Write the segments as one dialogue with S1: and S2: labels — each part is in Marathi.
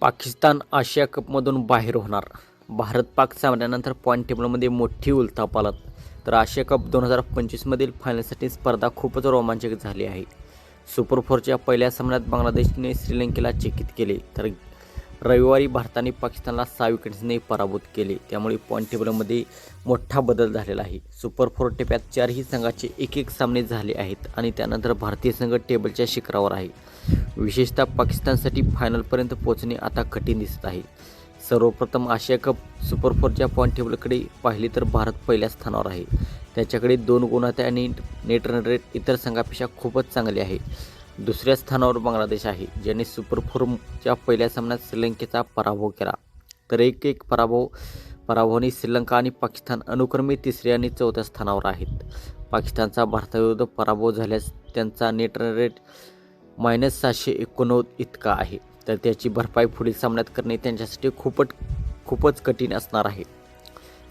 S1: पाकिस्तान आशिया कपमधून बाहेर होणार. भारत पाक सामन्यानंतर पॉईंट टेबलमध्ये मोठी उलथापालत तर आशिया कप दोन हजार पंचवीसमधील फायनलसाठी स्पर्धा खूपच रोमांचक झाली आहे. सुपर फोरच्या पहिल्या सामन्यात बांगलादेशने श्रीलंकेला चकित केले. तर रविवारी भारताने पाकिस्तानला सहा विकेट्सने पराभूत केले. त्यामुळे पॉईंट टेबलमध्ये मोठा बदल झालेला आहे. सुपर फोर टेप्यात चारही संघाचे एक एक सामने झाले आहेत आणि त्यानंतर भारतीय संघ टेबलच्या शिखरावर आहे. विशेषतः पाकिस्तानसाठी फायनलपर्यंत पोहोचणे आता कठीण दिसत आहे. सर्वप्रथम आशिया कप सुपर फोरच्या पॉईंट टेबलकडे पाहिली तर भारत पहिल्या स्थानावर आहे. त्याच्याकडे दोन गुणात आणि नेट रन रेट इतर संघापेक्षा खूपच चांगले आहे. दुसऱ्या स्थानावर बांगलादेश आहे ज्याने सुपर फोरच्या पहिल्या सामन्यात श्रीलंकेचा पराभव केला. तर एक एक पराभव पराभवाने श्रीलंका आणि पाकिस्तान अनुक्रमे तिसऱ्या आणि चौथ्या स्थानावर आहेत. पाकिस्तानचा भारताविरुद्ध पराभव झाल्यास त्यांचा नेट रन रेट मायनस सहाशे एकोणनव्वद इतका आहे. तर त्याची भरपाई पुढील सामन्यात करणे त्यांच्यासाठी खूपच खूपच कठीण असणार आहे.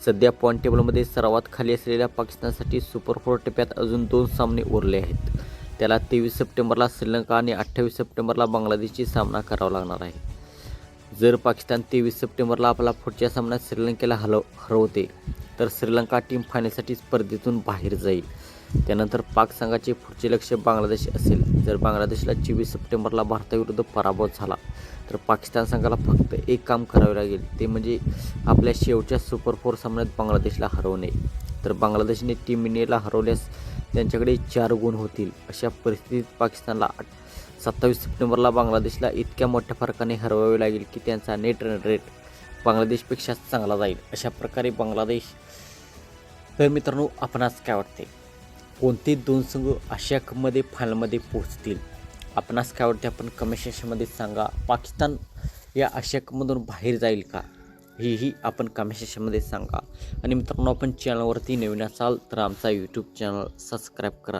S1: सध्या पॉईंट टेबलमध्ये सर्वात खाली असलेल्या पाकिस्तानसाठी सुपर फोर टप्प्यात अजून दोन सामने उरले आहेत. त्याला तेवीस सप्टेंबरला श्रीलंका आणि अठ्ठावीस सप्टेंबरला बांगलादेशची सामना करावा लागणार आहे. जर पाकिस्तान तेवीस सप्टेंबरला आपला पुढच्या सामन्यात श्रीलंकेला हलव हरवते तर श्रीलंका टीम फायनलसाठी स्पर्धेतून बाहेर जाईल. त्यानंतर पाक संघाचे पुढचे लक्ष बांगलादेश असेल. जर बांगलादेशला चोवीस सप्टेंबरला भारताविरुद्ध पराभव झाला तर पाकिस्तान संघाला फक्त एक काम करावे लागेल. ते म्हणजे आपल्या शेवटच्या सुपर फोर सामन्यात बांगलादेशला हरवणे. तर बांगलादेशने टीम इंडियाला हरवल्यास त्यांच्याकडे चार गुण होतील. अशा परिस्थितीत पाकिस्तानला सत्तावीस सप्टेंबरला बांगलादेशला इतक्या मोठ्या फरकाने हरवावे लागेल की त्यांचा नेट रन रेट बांगलादेशपेक्षा चांगला जाईल. अशा प्रकारे बांगलादेश तर मित्रांनो आपणास काय वाटते? कोणते दोन संघ आशिया कपमध्ये फायनलमध्ये पोहोचतील? आपणास काय वाटते? आपण कमेंट सेक्शनमध्ये सांगा. पाकिस्तान या आशिया कपमधून बाहेर जाईल का? हेही आपण कमेंट सेक्शनमध्ये सांगा. आणि मित्रांनो आपण चॅनलवरती नवीन असाल तर आमचा यूट्यूब चॅनल सबस्क्राईब करा.